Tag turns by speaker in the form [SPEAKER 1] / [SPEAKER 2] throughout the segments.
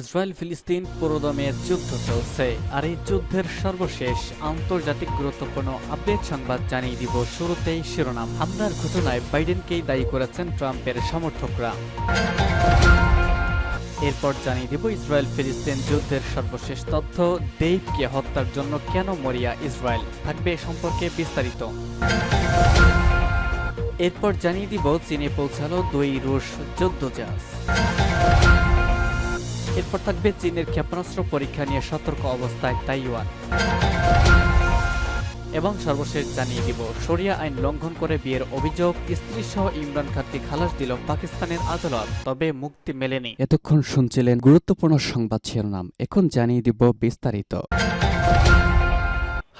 [SPEAKER 1] Israel ফিলিস্তিন পুরোদমে যুদ্ধ চলছে আর এই যুদ্ধের সর্বশেষ আন্তর্জাতিক গুরুত্বপূর্ণ আপডেট সংবাদ জানিয়ে দিব শুরুতেই শিরোনাম হামলার ঘটনায় বাইডেনকেই দায়ী করেছেন ট্রাম্পের সমর্থকরা এরপর জানিয়ে দিব ইসরায়েল ফিলিস্তিন যুদ্ধের সর্বশেষ তথ্য দেবকে হত্যার জন্য কেন মরিয়া ইসরায়েল থাকবে এ সম্পর্কে বিস্তারিত এরপর জানিয়ে দিব চীনে পৌঁছালো দুই রুশ যুদ্ধ জাহাজ এরপর থাকবে চীনের ক্ষেপণাস্ত্র পরীক্ষা নিয়ে সতর্ক অবস্থায় তাইওয়ান এবং সর্বশেষ জানিয়ে দিব শরিয়া আইন লঙ্ঘন করে বিয়ের অভিযোগ স্ত্রী সহ ইমরান খানকে খালাস দিল পাকিস্তানের আদালত তবে মুক্তি মেলেনি এতক্ষণ শুনছিলেন গুরুত্বপূর্ণ সংবাদ শিরোনাম এখন জানিয়ে দিব বিস্তারিত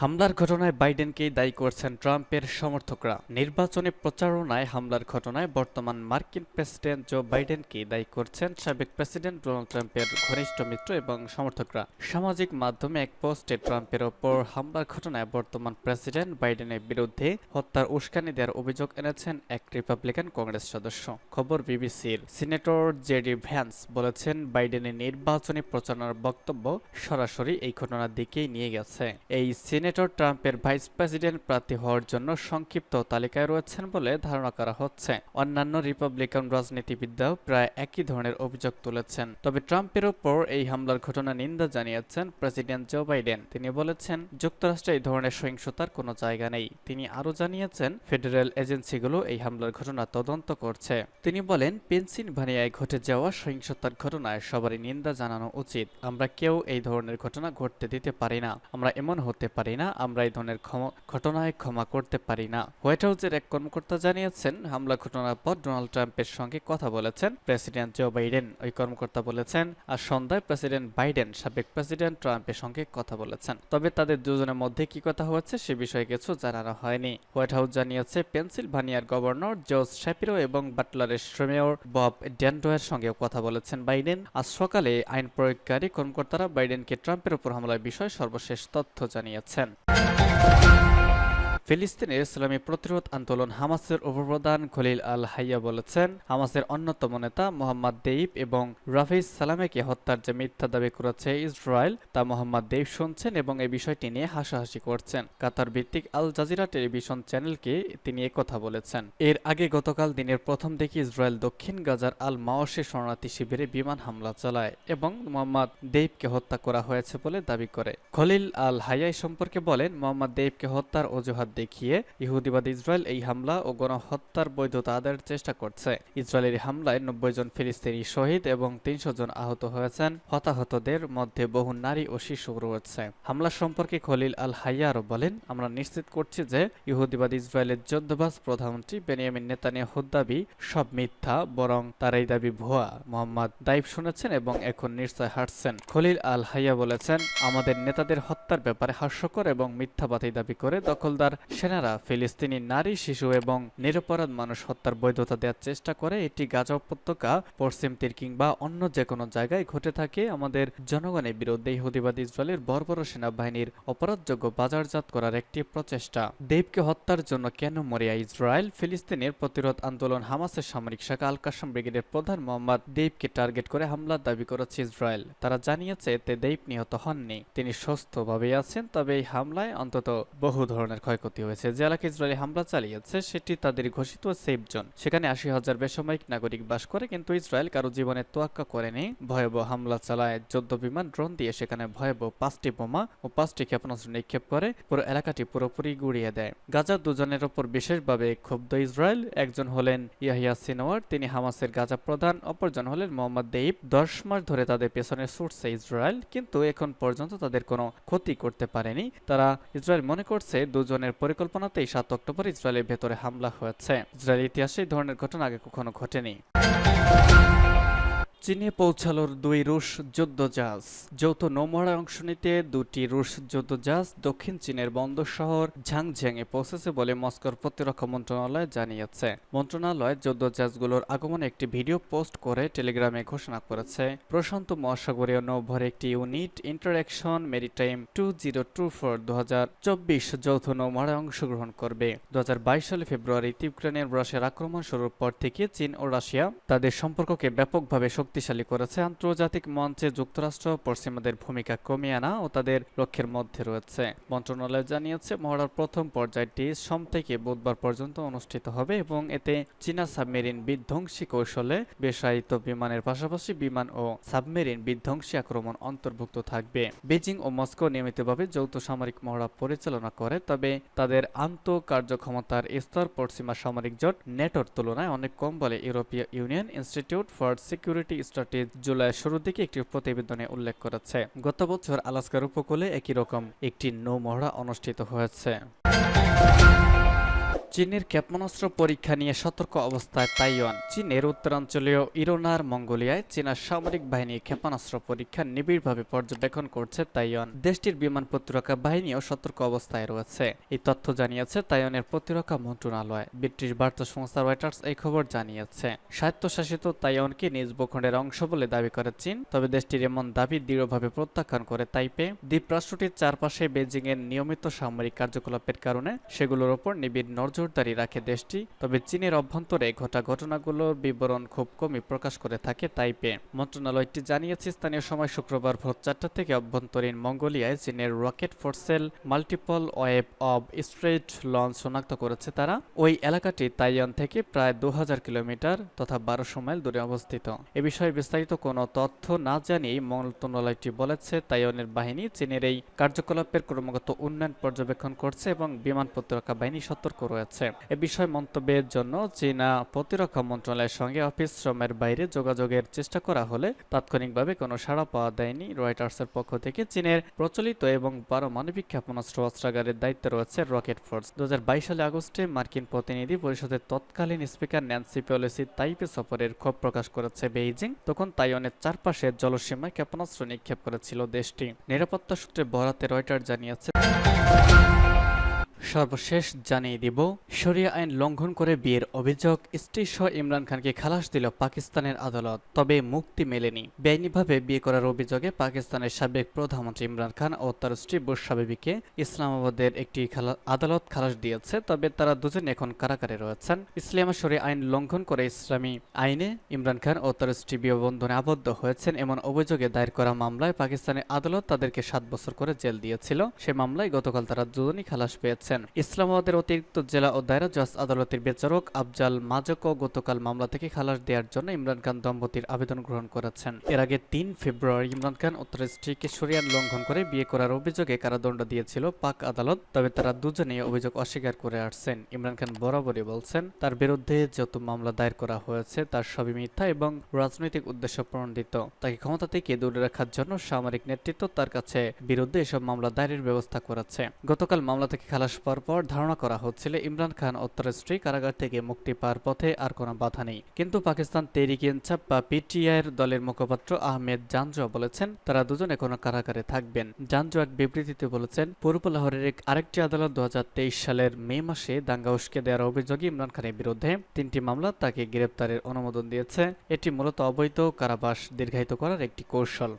[SPEAKER 1] হামলার ঘটনায় বাইডেনকেই দায়ী করছেন ট্রাম্পের সমর্থকরা নির্বাচনে প্রচারণায় হামলার ঘটনায় বর্তমান মার্কিন প্রেসিডেন্ট জো বাইডেনকেই দায়ী করছেন সাবেক প্রেসিডেন্ট ডোনাল্ড ট্রাম্পের ঘনিষ্ঠ মিত্র এবং সমর্থকরা সামাজিক মাধ্যমে এক পোস্টে ট্রাম্পের ওপর হামলার ঘটনায় বর্তমান প্রেসিডেন্ট বাইডেনের বিরুদ্ধে হত্যার উস্কানি দেওয়ার অভিযোগ এনেছেন এক রিপাবলিকান কংগ্রেস সদস্য খবর বিবিসির সিনেটর জেডি ভ্যান্স বলেছেন বাইডেনের নির্বাচনী প্রচারণার বক্তব্য সরাসরি এই ঘটনার দিকেই নিয়ে গেছে এই সিনেটর ট্রাম্পের ভাইস প্রেসিডেন্ট প্রার্থী হওয়ার জন্য সংক্ষিপ্ত তালিকায় রয়েছেন বলে ধারণা করা হচ্ছে অন্যান্য রিপাবলিকান রাজনীতিবিদরাও প্রায় একই ধরনের অভিযোগ তুলেছেন তবে ট্রাম্পের ওপর এই হামলার ঘটনা নিন্দা জানিয়েছেন প্রেসিডেন্ট জো বাইডেন তিনি বলেছেন যুক্তরাষ্ট্রে এই ধরনের সহিংসতার কোনো জায়গা নেই তিনি আরও জানিয়েছেন ফেডারেল এজেন্সিগুলো এই হামলার ঘটনা তদন্ত করছে তিনি বলেন পেনসিলভানিয়ায় ঘটে যাওয়া সহিংসতার ঘটনায় সবারই নিন্দা জানানো উচিত আমরা কেউ এই ধরনের ঘটনা ঘটতে দিতে পারি না আমরা এমন হতে পারি না আমরা এই ধরনের ঘটনায় ক্ষমা করতে পারি না হোয়াইট হাউসের এক কর্মকর্তা জানিয়েছেন হামলা ঘটনার পর ডোনাল্ড ট্রাম্পের সঙ্গে কথা বলেছেন প্রেসিডেন্ট জো বাইডেন ওই কর্মকর্তা বলেছেন আর সন্ধ্যায় প্রেসিডেন্ট বাইডেন সাবেক প্রেসিডেন্ট ট্রাম্পের সঙ্গে কথা বলেছেন তবে তাদের দুজনের মধ্যে কি কথা হয়েছে সে বিষয়ে কিছু জানানো হয়নি হোয়াইট হাউস জানিয়েছে পেনসিলভানিয়ার গভর্নর জোস শ্যাপিরো এবং বাটলারের শ্রেমেয়র বব ড্যান্ডোয়ের সঙ্গেও কথা বলেছেন বাইডেন আজ সকালে আইন প্রয়োগকারী কর্মকর্তারা বাইডেনকে ট্রাম্পের উপর হামলার বিষয়ে সর্বশেষ তথ্য জানিয়েছেন Ken. ফিলিস্তিনের ইসলামী প্রতিরোধ আন্দোলন হামাসের উপপ্রধান খলিল আল হাইয়া বলেছেন হামাসের অন্যতম নেতা মোহাম্মদ দেইব এবং রাফিজ সালামেকে হত্যার যে মিথ্যা দাবি করেছে ইসরায়েল তা মোহাম্মদ দেইব শুনছেন এবং এই বিষয়টি নিয়ে হাসাহাসি করছেন কাতার ভিত্তিক আল জাজিরা টেলিভিশন চ্যানেলকে তিনি কথা বলেছেন এর আগে গতকাল দিনের প্রথম দিকে ইসরায়েল দক্ষিণ গাজার আল মাওসে শরণার্থী শিবিরে বিমান হামলা চালায় এবং মোহাম্মদ দেইবকে হত্যা করা হয়েছে বলে দাবি করে খলিল আল হাইয়াই সম্পর্কে বলেন মোহাম্মদ দেইবকে হত্যার অজুহাত দেখিয়ে ইহুদিবাদ ইসরায়েল এই হামলা ও গণহত্যার বৈধতা আদায়ের চেষ্টা করছে ইসরায়েলের হামলায় নব্বই জন ফিলিস্তিনি শহীদ এবং তিনশো জন আহত হয়েছেন হতাহতদের মধ্যে বহু নারী ও শিশু রয়েছে হামলা সম্পর্কে খলিল আল হাইয়ারও বলেন আমরা নিশ্চিত করছি যে ইহুদিবাদ ইসরায়েলের যোদ্ধবাস প্রধানমন্ত্রী বেনিয়ামিন নেতানিয়াহুর দাবি সব মিথ্যা বরং তার এই দাবি ভুয়া মোহাম্মদ দাইব শুনেছেন এবং এখন নিশ্চয় হাঁটছেন খলিল আল হাইয়া বলেছেন আমাদের নেতাদের হত্যার ব্যাপারে হাস্যকর এবং মিথ্যাবাদী দাবি করে দখলদার সেনারা ফিলিস্তিনি নারী শিশু এবং নিরপরাধ মানুষ হত্যার বৈধতা দেওয়ার চেষ্টা করে এটি গাজা উপত্যকা পশ্চিম তীর কিংবা অন্য যে কোনো জায়গায় ঘটে থাকে আমাদের জনগণের বিরুদ্ধে ইহুদিবাদ ইসরায়েলের বর্বর সেনাবাহিনীর অপরাধযোগ্য বাজারজাত করার একটি প্রচেষ্টা দেবকে হত্যার জন্য কেন মরিয়া ইসরায়েল ফিলিস্তিনের প্রতিরোধ আন্দোলন হামাসের সামরিক শাখা আল কাসম ব্রিগেডের প্রধান মোহাম্মদ দেবকে টার্গেট করে হামলা দাবি করেছে ইসরায়েল তারা জানিয়েছে এতে দেব নিহত হননি তিনি সুস্থভাবেই আছেন তবে এই হামলায় অন্তত বহু ধরনের ক্ষয়ক্ষতি ক্ষতি হয়েছে যে এলাকায় ইসরায়েলি হামলা চালিয়েছে সেটি তাদের ঘোষিত সেফ জোন সেখানে আশি হাজার বেসামরিক নাগরিক বাস করে কিন্তু ইসরায়েল কারো জীবনে তোয়াক্কা করেনি ভয়াবহ হামলা চালায় যুদ্ধ বিমান ড্রোন দিয়ে সেখানে ভয়াবহ পাঁচটি বোমা ও পাঁচটি ক্ষেপণাস্ত্র নিক্ষেপ করে পুরো এলাকাটি পুরোপুরি গুড়িয়ে দেয় গাজা দুজনের ওপর বিশেষভাবে ক্ষুব্ধ ইসরায়েল একজন হলেন ইয়াহিয়া সিনোয়ার তিনি হামাসের গাজা প্রধান অপরজন হলেন মোহাম্মদ দেইব দশ মাস ধরে তাদের পেছনে ছুটছে ইসরায়েল কিন্তু এখন পর্যন্ত তাদের কোনো ক্ষতি করতে পারেনি তারা ইসরায়েল মনে করছে দুজনের পরিকল্পনাতেই সাত অক্টোবর ইসরায়েলের ভেতরে হামলা হয়েছে ইসরায়েল ইতিহাসে এই ধরনের ঘটনা আগে কখনো ঘটেনি চীনে পৌঁছালোর দুই রুশ যুদ্ধজাহাজ যৌথ নৌমহড়ায় অংশ নিতে দুটি রুশ যুদ্ধজাহাজ দক্ষিণ চীনের বন্দর শহর ঝাংঝ্যাংয়ে পৌঁছেছে বলে মস্কোর প্রতিরক্ষা মন্ত্রণালয় জানিয়েছে মন্ত্রণালয় যুদ্ধজাহাজগুলোর আগমনে একটি ভিডিও পোস্ট করে টেলিগ্রামে ঘোষণা করেছে প্রশান্ত মহাসাগরীয় নৌভর একটি unit interaction maritime two zero two four দু যৌথ নৌমহড়ায় অংশগ্রহণ করবে দু সালে ফেব্রুয়ারিতে ইউক্রেনের রাশিয়ার আক্রমণ শুরুর পর থেকে চীন ও রাশিয়া তাদের সম্পর্ককে ব্যাপকভাবে শক্তি শক্তিশালী করেছে আন্তর্জাতিক মঞ্চে যুক্তরাষ্ট্র পশ্চিমাদের ভূমিকা কমিয়ে আনা ও তাদের লক্ষ্যের মধ্যে রয়েছে মন্ত্রণালয় জানিয়েছে মহড়ার প্রথম পর্যায়টি সোম থেকে বুধবার পর্যন্ত অনুষ্ঠিত হবে এবং এতে চীনা সাবমেরিন বিধ্বংসী কৌশলে বেসায়িত বিমানের পাশাপাশি বিমান ও সাবমেরিন বিধ্বংসী আক্রমণ অন্তর্ভুক্ত থাকবে বেজিং ও মস্কো নিয়মিতভাবে যৌথ সামরিক মহড়া পরিচালনা করে তবে তাদের আন্ত কার্যক্ষমতার স্তর পশ্চিমা সামরিক জোট নেটোর তুলনায় অনেক কম বলে ইউরোপীয় ইউনিয়ন ইনস্টিটিউট ফর সিকিউরিটি স্টারটি জুলাই শুরুর দিকে একটি প্রতিবেদনে উল্লেখ করেছে গত বছর আলাস্কার উপকূলে একই রকম একটি নৌমহড়া অনুষ্ঠিত হয়েছে চীনের ক্ষেপণাস্ত্র পরীক্ষা নিয়ে সতর্ক অবস্থায় তাইওয়ান চীনের উত্তরাঞ্চলীয় ইরোনার মঙ্গোলিয়ায় চীনা সামরিক বাহিনী ক্ষেপণাস্ত্র পরীক্ষা নিবিড়ভাবে পর্যবেক্ষণ করছে তাইওয়ান দেশটির বিমান প্রতিরক্ষা বাহিনীও সতর্ক অবস্থায় রয়েছে এই তথ্য জানিয়েছে তাইওয়ানের প্রতিরক্ষা মন্ত্রণালয় ব্রিটিশ বার্তা সংস্থা রয়টার্স এই খবর জানিয়েছে স্বায়ত্তশাসিত তাইওয়ানকে নিজ ভূখণ্ডের অংশ বলে দাবি করে চীন তবে দেশটির এমন দাবি দৃঢ়ভাবে প্রত্যাখ্যান করে তাইপে দ্বীপরাষ্ট্রটির চারপাশে বেজিংয়ের নিয়মিত সামরিক কার্যকলাপের কারণে সেগুলোর ওপর নিবিড় নজর নজরদারি রাখে দেশটি তবে চীনের অভ্যন্তরে ঘটা ঘটনাগুলোর বিবরণ খুব কমই প্রকাশ করে থাকে তাইপে মন্ত্রণালয়টি জানিয়েছে স্থানীয় সময় শুক্রবার ভোর চারটা থেকে অভ্যন্তরীণ মঙ্গোলিয়ায় চীনের রকেট ফোর্সেল multiple wave of straight launch শনাক্ত করেছে তারা ওই এলাকাটি তাইয়ান থেকে প্রায় দু কিলোমিটার তথা বারোশো মাইল দূরে অবস্থিত এ বিষয়ে বিস্তারিত কোনো তথ্য না জানিয়েই মন্ত্রণালয়টি বলেছে তাইওয়ানের বাহিনী চীনের এই কার্যকলাপের ক্রমাগত উন্নয়ন পর্যবেক্ষণ করছে এবং বিমান প্রতিরক্ষা বাহিনী সতর্ক রয়েছে হচ্ছে এ বিষয়ে মন্তব্যের জন্য চীনা প্রতিরক্ষা মন্ত্রণালয়ের সঙ্গে অফিস শ্রমের বাইরে যোগাযোগের চেষ্টা করা হলে তাৎক্ষণিকভাবে কোনো সাড়া পাওয়া দেয়নি রয়টার্সের পক্ষ থেকে চীনের প্রচলিত এবং পারমাণবিক ক্ষেপণাস্ত্র অস্ত্রাগারের দায়িত্বে রয়েছে রকেট ফোর্স দু সালে আগস্টে মার্কিন প্রতিনিধি পরিষদের তৎকালীন স্পিকার ন্যান্সি পলিসি তাইপে সফরের ক্ষোভ প্রকাশ করেছে বেইজিং তখন তাইওয়ানের চারপাশের জলসীমায় ক্ষেপণাস্ত্র নিক্ষেপ করেছিল দেশটি নিরাপত্তা সূত্রে বরাতে রয়টার জানিয়েছে সর্বশেষ জানিয়ে দিব শরিয়া আইন লঙ্ঘন করে বিয়ের অভিযোগ স্ত্রী স্ত্রীসহ ইমরান খানকে খালাস দিল পাকিস্তানের আদালত তবে মুক্তি মেলেনি বেআইনিভাবে বিয়ে করার অভিযোগে পাকিস্তানের সাবেক প্রধানমন্ত্রী ইমরান খান ও তার স্ত্রী বুসা বিবিকে ইসলামাবাদের একটি আদালত খালাস দিয়েছে তবে তারা দুজন এখন কারাকারে রয়েছেন ইসলামা শরিয়া আইন লঙ্ঘন করে ইসলামী আইনে ইমরান খান ও তার স্ত্রী বিয়ে বন্ধনে আবদ্ধ হয়েছেন এমন অভিযোগে দায়ের করা মামলায় পাকিস্তানের আদালত তাদেরকে সাত বছর করে জেল দিয়েছিল সে মামলায় গতকাল তারা দুজনই খালাস পেয়েছেন করেছেন ইসলামাবাদের অতিরিক্ত জেলা ও দায়রা জজ আদালতের বিচারক আফজাল মাজক গতকাল মামলা থেকে খালাস দেওয়ার জন্য ইমরান খান দম্পতির আবেদন গ্রহণ করেছেন এর আগে তিন ফেব্রুয়ারি ইমরান খান ও তার স্ত্রীকে সরিয়ান লঙ্ঘন করে বিয়ে করার অভিযোগে কারাদণ্ড দিয়েছিল পাক আদালত তবে তারা দুজনেই অভিযোগ অস্বীকার করে আসছেন ইমরান খান বরাবরই বলছেন তার বিরুদ্ধে যত মামলা দায়ের করা হয়েছে তার সবই মিথ্যা এবং রাজনৈতিক উদ্দেশ্য প্রণোদিত তাকে ক্ষমতা থেকে দূরে রাখার জন্য সামরিক নেতৃত্ব তার কাছে বিরুদ্ধে এসব মামলা দায়ের ব্যবস্থা করেছে গতকাল মামলা থেকে খালাস পরপর ধারণা করা হচ্ছিল ইমরান খান ও তার স্ত্রী কারাগার থেকে মুক্তি পাওয়ার পথে আর কোনো বাধা নেই কিন্তু পাকিস্তান তেরিক ইনসাফ বা পিটিআইয়ের দলের মুখপাত্র আহমেদ জানজুয়া বলেছেন তারা দুজন কোনো কারাগারে থাকবেন জানজুয়া এক বিবৃতিতে বলেছেন পূর্ব লাহোরের এক আরেকটি আদালত দু সালের মে মাসে দাঙ্গা উস্কে দেওয়ার অভিযোগে ইমরান খানের বিরুদ্ধে তিনটি মামলা তাকে গ্রেপ্তারের অনুমোদন দিয়েছে এটি মূলত অবৈধ কারাবাস দীর্ঘায়িত করার একটি কৌশল